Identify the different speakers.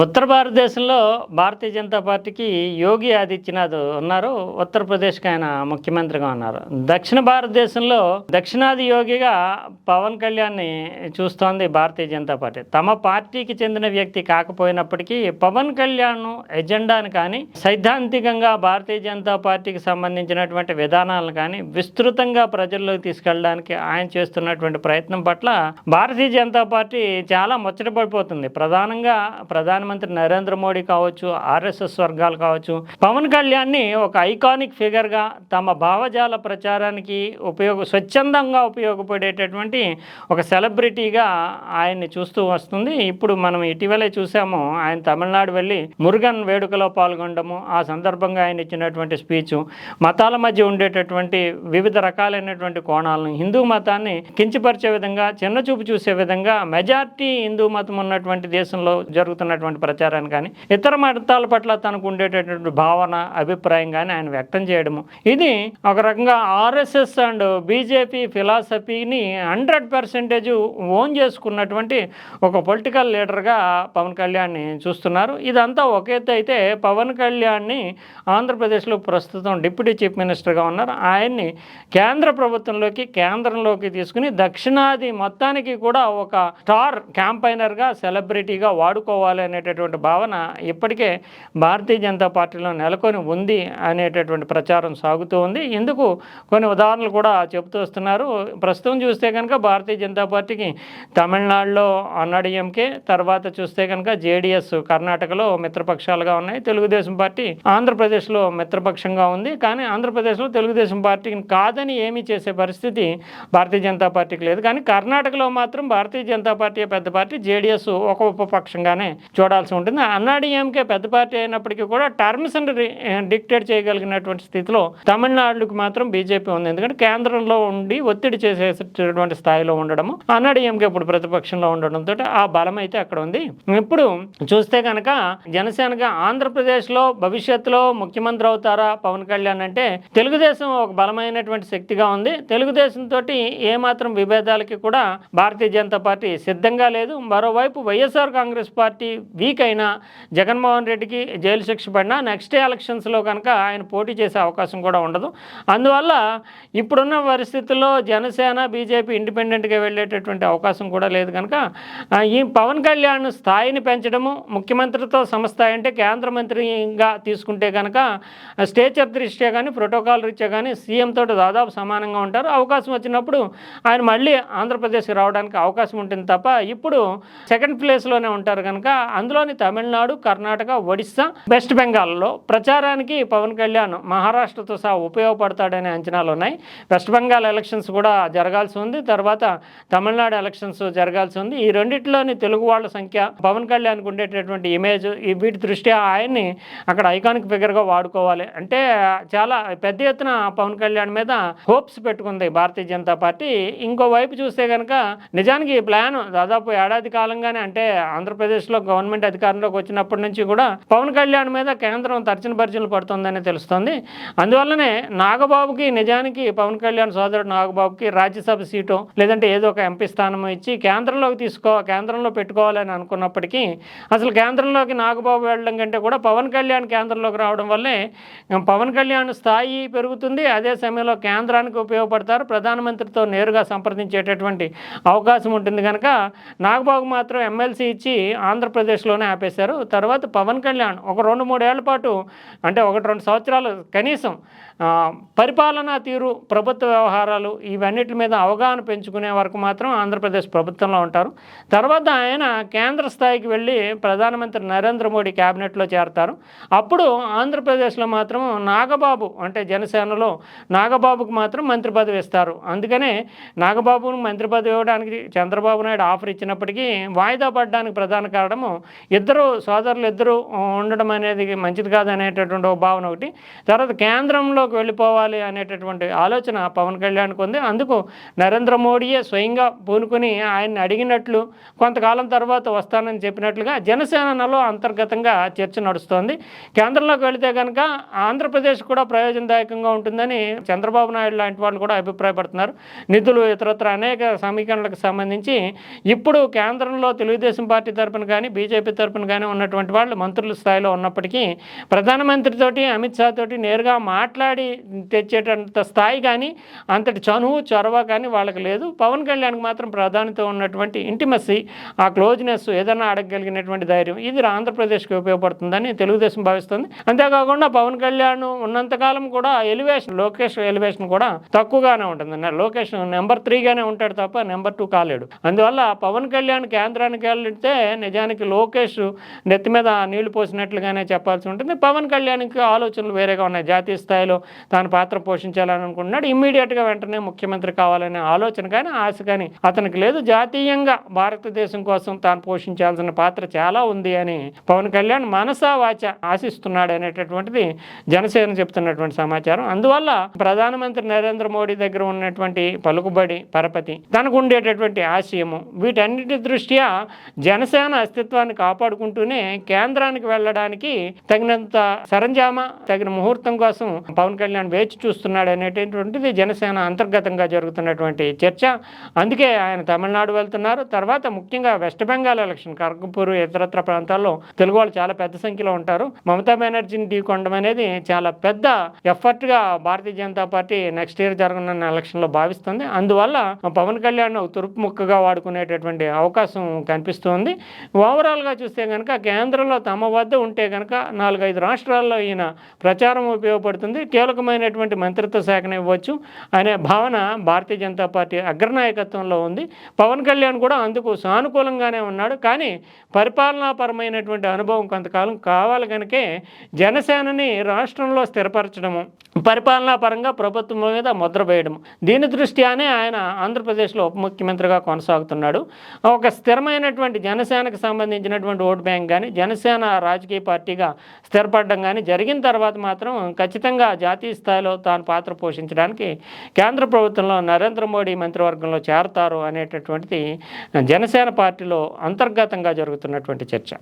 Speaker 1: ఉత్తర భారతదేశంలో భారతీయ జనతా పార్టీకి యోగి ఆదిత్యనాథ్ ఉన్నారు. ఉత్తరప్రదేశ్కి ఆయన ముఖ్యమంత్రిగా ఉన్నారు. దక్షిణ భారతదేశంలో దక్షిణాది యోగిగా పవన్ కళ్యాణ్ని చూస్తోంది భారతీయ జనతా పార్టీ. తమ పార్టీకి చెందిన వ్యక్తి కాకపోయినప్పటికీ పవన్ కళ్యాణ్ ఎజెండాను కానీ సైద్ధాంతికంగా భారతీయ జనతా పార్టీకి సంబంధించినటువంటి విధానాలను కానీ విస్తృతంగా ప్రజల్లోకి తీసుకెళ్ళడానికి ఆయన చేస్తున్నటువంటి ప్రయత్నం పట్ల భారతీయ జనతా పార్టీ చాలా ముచ్చటపడిపోతుంది. ప్రధానంగా ప్రధాన ప్రధానమంత్రి నరేంద్ర మోడీ కావచ్చు ఆర్ఎస్ఎస్ వర్గాలు కావచ్చు పవన్ కళ్యాణ్ని ఒక ఐకానిక్ ఫిగర్గా తమ భావజాల ప్రచారానికి ఉపయోగ స్వచ్ఛందంగా ఉపయోగపడేటటువంటి ఒక సెలబ్రిటీగా ఆయన్ని చూస్తూ వస్తుంది. ఇప్పుడు మనం ఇటీవలే చూసాము ఆయన తమిళనాడు వెళ్ళి మురుగన్ వేడుకలో పాల్గొనడము ఆ సందర్భంగా ఆయన ఇచ్చినటువంటి స్పీచ్ మతాల మధ్య ఉండేటటువంటి వివిధ రకాలైనటువంటి కోణాలను హిందూ మతాన్ని కించపరిచే విధంగా చిన్నచూపు చూసే విధంగా మెజార్టీ హిందూ మతం ఉన్నటువంటి దేశంలో జరుగుతున్నటువంటి ప్రచారాన్ని కానీ ఇతర మతాల పట్ల తనకు ఉండేటటువంటి భావన అభిప్రాయం కానీ ఆయన వ్యక్తం చేయడము. ఇది ఒక రకంగా ఆర్ఎస్ఎస్ అండ్ బీజేపీ ఫిలాసఫీని హండ్రెడ్ పర్సెంటేజ్ ఓన్ చేసుకున్నటువంటి ఒక పొలిటికల్ లీడర్గా పవన్ కళ్యాణ్ని చూస్తున్నారు. ఇదంతా ఒక ఎత్తు అయితే పవన్ కళ్యాణ్ని ఆంధ్రప్రదేశ్లో ప్రస్తుతం డిప్యూటీ చీఫ్ మినిస్టర్గా ఉన్నారు. ఆయన్ని కేంద్ర ప్రభుత్వంలోకి కేంద్రంలోకి తీసుకుని దక్షిణాది మొత్తానికి కూడా ఒక స్టార్ క్యాంపైనర్గా సెలబ్రిటీగా వాడుకోవాలి అనేటటువంటి భావన ఇప్పటికే భారతీయ జనతా పార్టీలో నెలకొని ఉంది అనేటటువంటి ప్రచారం సాగుతూ ఉంది. ఇందుకు కొన్ని ఉదాహరణలు కూడా చెబుతూ వస్తున్నారు. ప్రస్తుతం చూస్తే కనుక భారతీయ జనతా పార్టీకి తమిళనాడులో అన్నాడీఎంకే తర్వాత చూస్తే కనుక జేడిఎస్ కర్ణాటకలో మిత్రపక్షాలుగా ఉన్నాయి. తెలుగుదేశం పార్టీ ఆంధ్రప్రదేశ్లో మిత్రపక్షంగా ఉంది. కానీ ఆంధ్రప్రదేశ్లో తెలుగుదేశం పార్టీని కాదని ఏమీ చేసే పరిస్థితి భారతీయ జనతా పార్టీకి లేదు. కానీ కర్ణాటకలో మాత్రం భారతీయ జనతా పార్టీ పెద్ద పార్టీ జేడిఎస్ ఒక ఉపపక్షంగానే చూడాల్సి ఉంటుంది. అన్నాడీఎంకే పెద్ద పార్టీ అయినప్పటికీ కూడా టర్మ్స్ డిక్టేట్ చేయగలిగినటువంటి స్థితిలో తమిళనాడుకి మాత్రం బీజేపీ ఉంది. ఎందుకంటే కేంద్రంలో ఉండి ఒత్తిడి చేసేటటువంటి స్థాయిలో ఉండడము అన్నాడీఎంకే ఇప్పుడు ప్రతిపక్షంలో ఉండడంతో ఆ బలం అయితే అక్కడ ఉంది. ఇప్పుడు చూస్తే కనుక జనసేనగా ఆంధ్రప్రదేశ్లో భవిష్యత్తులో ముఖ్యమంత్రి అవుతారా పవన్ కళ్యాణ్ అంటే తెలుగుదేశం ఒక బలమైనటువంటి శక్తిగా ఉంది. తెలుగుదేశం తోటి ఏమాత్రం విభేదాలకి కూడా భారతీయ జనతా పార్టీ సిద్ధంగా లేదు. మరోవైపు వైఎస్ఆర్ కాంగ్రెస్ పార్టీ వీక్ అయినా జగన్మోహన్ రెడ్డికి జైలు శిక్ష పడినా నెక్స్ట్ ఎలక్షన్స్లో కనుక ఆయన పోటీ చేసే అవకాశం కూడా ఉండదు. అందువల్ల ఇప్పుడున్న పరిస్థితుల్లో జనసేన బీజేపీ ఇండిపెండెంట్గా వెళ్ళేటటువంటి అవకాశం కూడా లేదు కనుక ఈ పవన్ కళ్యాణ్ స్థాయిని పెంచడము ముఖ్యమంత్రితో సంస్థ అంటే కేంద్ర మంత్రిగా తీసుకుంటే కనుక స్టేచర్ దృష్ట్యా కానీ ప్రోటోకాల్ రీత్యా కానీ సీఎం తోటి దాదాపు సమానంగా ఉంటారు. అవకాశం వచ్చినప్పుడు ఆయన మళ్ళీ ఆంధ్రప్రదేశ్కి రావడానికి అవకాశం ఉంటుంది తప్ప ఇప్పుడు సెకండ్ ప్లేస్లోనే ఉంటారు కనుక అందులోని తమిళనాడు కర్ణాటక ఒడిస్సా వెస్ట్ బెంగాల్లో ప్రచారానికి పవన్ కళ్యాణ్ మహారాష్ట్రతో సహా ఉపయోగపడతాడనే అంచనాలు ఉన్నాయి. వెస్ట్ బెంగాల్ ఎలక్షన్స్ కూడా జరగాల్సి ఉంది. తర్వాత తమిళనాడు ఎలక్షన్స్ జరగాల్సి ఉంది. ఈ రెండిట్లోని తెలుగు వాళ్ళ సంఖ్య పవన్ కళ్యాణ్కి ఉండేటటువంటి ఇమేజ్ ఈ వీటి దృష్ట్యా ఆయన్ని అక్కడ ఐకానిక్ ఫిగర్గా వాడుకోవాలి. అంటే చాలా పెద్ద ఎత్తున పవన్ కళ్యాణ్ మీద హోప్స్ పెట్టుకుంది భారతీయ జనతా పార్టీ. ఇంకోవైపు చూస్తే కనుక నిజానికి ఈ ప్లాన్ దాదాపు ఏడాది కాలంగానే అంటే ఆంధ్రప్రదేశ్లో గవర్నమెంట్ అధికారంలోకి వచ్చినప్పటి నుంచి కూడా పవన్ కళ్యాణ్ మీద కేంద్రం తర్చన పరిచయలు పడుతుందని తెలుస్తోంది. అందువల్లనే నాగబాబుకి నిజానికి పవన్ కళ్యాణ్ సోదరుడు నాగబాబుకి రాజ్యసభ సీటు లేదంటే ఏదో ఒక ఎంపీ స్థానం ఇచ్చి కేంద్రంలోకి తీసుకో కేంద్రంలో పెట్టుకోవాలని అనుకున్నప్పటికీ అసలు కేంద్రంలోకి నాగబాబు వెళ్ళడం కంటే కూడా పవన్ కళ్యాణ్ కేంద్రంలోకి రావడం వల్లే పవన్ కళ్యాణ్ స్థాయి పెరుగుతుంది. అదే సమయంలో కేంద్రానికి ఉపయోగపడతారు. ప్రధానమంత్రితో నేరుగా సంప్రదించేటటువంటి అవకాశం ఉంటుంది. కనుక నాగబాబు మాత్రం ఎమ్మెల్సీ ఇచ్చి ఆంధ్రప్రదేశ్ ఆంధ్రప్రదేశ్లోనే ఆపేశారు. తర్వాత పవన్ కళ్యాణ్ ఒక రెండు మూడేళ్ళ పాటు అంటే ఒకటి రెండు సంవత్సరాలు కనీసం పరిపాలనా తీరు ప్రభుత్వ వ్యవహారాలు ఇవన్నిటి మీద అవగాహన పెంచుకునే వరకు మాత్రం ఆంధ్రప్రదేశ్ ప్రభుత్వంలో ఉంటారు. తర్వాత ఆయన కేంద్ర స్థాయికి వెళ్ళి ప్రధానమంత్రి నరేంద్ర మోడీ క్యాబినెట్లో చేరతారు. అప్పుడు ఆంధ్రప్రదేశ్లో మాత్రం నాగబాబు అంటే జనసేనలో నాగబాబుకు మాత్రం మంత్రి పదవి ఇస్తారు. అందుకనే నాగబాబును మంత్రి పదవి ఇవ్వడానికి చంద్రబాబు నాయుడు ఆఫర్ ఇచ్చినప్పటికీ వాయిదా పడడానికి ప్రధాన కారణము ఇద్దరు సోదరులు ఇద్దరు ఉండడం అనేది మంచిది కాదనేటటువంటి ఒక భావన ఒకటి. తర్వాత కేంద్రంలోకి వెళ్ళిపోవాలి అనేటటువంటి ఆలోచన పవన్ కళ్యాణ్కి ఉంది. అందుకు నరేంద్ర మోడీయే స్వయంగా పూనుకుని ఆయన్ని అడిగినట్లు కొంతకాలం తర్వాత వస్తానని చెప్పినట్లుగా జనసేనలో అంతర్గతంగా చర్చ నడుస్తోంది. కేంద్రంలోకి వెళితే కనుక ఆంధ్రప్రదేశ్ కూడా ప్రయోజనదాయకంగా ఉంటుందని చంద్రబాబు నాయుడు లాంటి వాళ్ళు కూడా అభిప్రాయపడుతున్నారు. నిధులు ఇతరత్ర అనేక సమీకరణలకు సంబంధించి ఇప్పుడు కేంద్రంలో తెలుగుదేశం పార్టీ తరపున కానీ బీజేపీ బీజేపీ తరపునగానే ఉన్నటువంటి వాళ్ళు మంత్రుల స్థాయిలో ఉన్నప్పటికీ ప్రధానమంత్రితోటి అమిత్ షా తోటి నేరుగా మాట్లాడి తెచ్చేటంత స్థాయి కానీ అంతటి చనువు చొరవ కానీ వాళ్ళకి లేదు. పవన్ కళ్యాణ్కి మాత్రం ప్రధానితో ఉన్నటువంటి ఇంటిమసీ ఆ క్లోజ్నెస్ ఏదైనా అడగగలిగినటువంటి ధైర్యం ఇది ఆంధ్రప్రదేశ్కి ఉపయోగపడుతుందని తెలుగుదేశం భావిస్తుంది. అంతేకాకుండా పవన్ కళ్యాణ్ ఉన్నంతకాలం కూడా ఎలివేషన్ లోకేష్ ఎలివేషన్ కూడా తక్కువగానే ఉంటుంది. లోకేష్ నెంబర్ త్రీగానే ఉంటాడు తప్ప నెంబర్ టూ కాలేడు. అందువల్ల పవన్ కళ్యాణ్ కేంద్రానికి వెళ్తే నిజానికి లోకేష్ నెత్తి మీద నీళ్ళు పోసినట్లుగానే చెప్పాల్సి ఉంటుంది. పవన్ కళ్యాణ్కి ఆలోచనలు వేరేగా ఉన్నాయి. జాతీయ స్థాయిలో తాను పాత్ర పోషించాలని అనుకుంటున్నాడు. ఇమ్మీడియట్గా వెంటనే ముఖ్యమంత్రి కావాలనే ఆలోచన కానీ ఆశ కానీ అతనికి లేదు. జాతీయంగా భారతదేశం కోసం తాను పోషించాల్సిన పాత్ర చాలా ఉంది అని పవన్ కళ్యాణ్ మనసా వాచ ఆశిస్తున్నాడు అనేటటువంటిది జనసేన చెప్తున్నటువంటి సమాచారం. అందువల్ల ప్రధానమంత్రి నరేంద్ర మోడీ దగ్గర ఉన్నటువంటి పలుకుబడి పరపతి తనకు ఉండేటటువంటి ఆశయము వీటన్నిటి దృష్ట్యా జనసేన అస్తిత్వాన్ని కాపాడుకుంటూనే కేంద్రానికి వెళ్ళడానికి తగినంత సరంజామా తగిన ముహూర్తం కోసం పవన్ కళ్యాణ్ వేచి చూస్తున్నాడు అనేటటువంటిది జనసేన అంతర్గతంగా జరుగుతున్నటువంటి చర్చ. అందుకే ఆయన తమిళనాడు వెళ్తున్నారు. తర్వాత ముఖ్యంగా వెస్ట్ బెంగాల్ ఎలక్షన్ కరగపూర్ ఇతరత్ర ప్రాంతాల్లో తెలుగు వాళ్ళు చాలా పెద్ద సంఖ్యలో ఉంటారు. మమతా బెనర్జీని ఢీకొనడం అనేది చాలా పెద్ద ఎఫర్ట్గా Bharatiya Janata party next year జరగనున్న ఎలక్షన్లో భావిస్తుంది. అందువల్ల పవన్ కళ్యాణ్ తురుపు ముక్కగా వాడుకునేటటువంటి అవకాశం కనిపిస్తుంది. ఓవరాల్గా చూస్తే కనుక కేంద్రంలో తమ వద్ద ఉంటే కనుక నాలుగైదు రాష్ట్రాల్లో ఈయన ప్రచారం ఉపయోగపడుతుంది. కీలకమైనటువంటి మంత్రిత్వ శాఖను ఇవ్వచ్చు. అనే భావన భారతీయ జనతా పార్టీ అగ్రనాయకత్వంలో ఉంది. పవన్ కళ్యాణ్ కూడా అందుకు సానుకూలంగానే ఉన్నాడు. కానీ పరిపాలనాపరమైనటువంటి అనుభవం కొంతకాలం కావాలి కనుకే జనసేనని రాష్ట్రంలో స్థిరపరచడము పరిపాలనా పరంగా ప్రభుత్వం మీద ముద్ర వేయడం దీని దృష్ట్యానే ఆయన ఆంధ్రప్రదేశ్లో ఉప ముఖ్యమంత్రిగా కొనసాగుతున్నాడు. ఒక స్థిరమైనటువంటి జనసేనకు సంబంధించినటువంటి ఓటు బ్యాంక్ కానీ జనసేన రాజకీయ పార్టీగా స్థిరపడడం కానీ జరిగిన తర్వాత మాత్రం ఖచ్చితంగా జాతీయ స్థాయిలో తాను పాత్ర పోషించడానికి కేంద్ర ప్రభుత్వంలో నరేంద్ర మోడీ మంత్రివర్గంలో చేరతారు అనేటటువంటిది జనసేన పార్టీలో అంతర్గతంగా జరుగుతున్నటువంటి చర్చ.